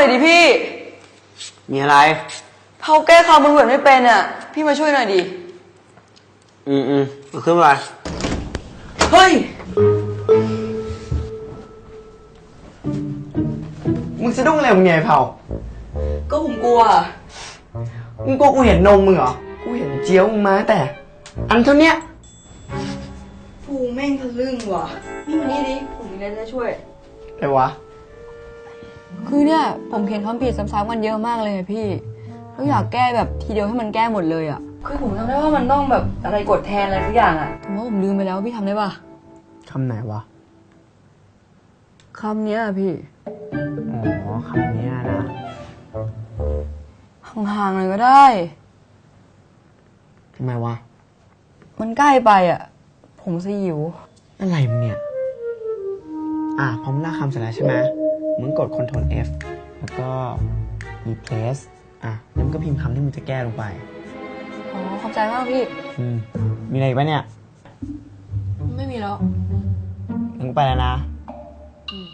หน่อยดิพี่ มีอะไรเผาแก้คำมันเหมือนไม่เป็นอะ พี่มาช่วยหน่อยดิ อืมอืมเอาขึ้นมาเฮ้ย มึงสะดุ้งอะไรมึงไงเผาก็ผมกลัวมึงกลัวกูเห็นนมมึงเหรอ กูเห็นเจียวมึงมาแต่ อันเท่าเนี้ยฟูแม่งทะลึ่งว่ะ นี่มานี่ดิ ผมมีอะไรจะช่วย อะไรวะ คือเนี่ยผมเขียนคำผิดซ้ำๆกันเยอะมากเลยอะพี่แล้วอยากแก้แบบทีเดียวให้มันแก้หมดเลยอะคือผมจำได้ว่ามันต้องแบบอะไรกดแทนอะไรทุกอย่างอะผมว่าผมลืมไปแล้วพี่ทำได้ปะคำไหนวะ คำเนี้ยอะพี่อ๋อคำเนี้ยนะ ห่างๆเลยก็ได้ ทำไมวะ มันใกล้ไปอะผมสยิว อะไรมึงเนี่ย อะพร้อมลากคำเสร็จแล้วใช่ไหม มึงกด Ctrl F แล้วก็ replace อะแล้วมึงก็พิมพ์คำที่มึงจะแก้ลงไป อ๋อ ขอบใจมากพี่ อืม มีอะไรอีกปะเนี่ย ไม่มีแล้ว มึงไปแล้วนะ อืม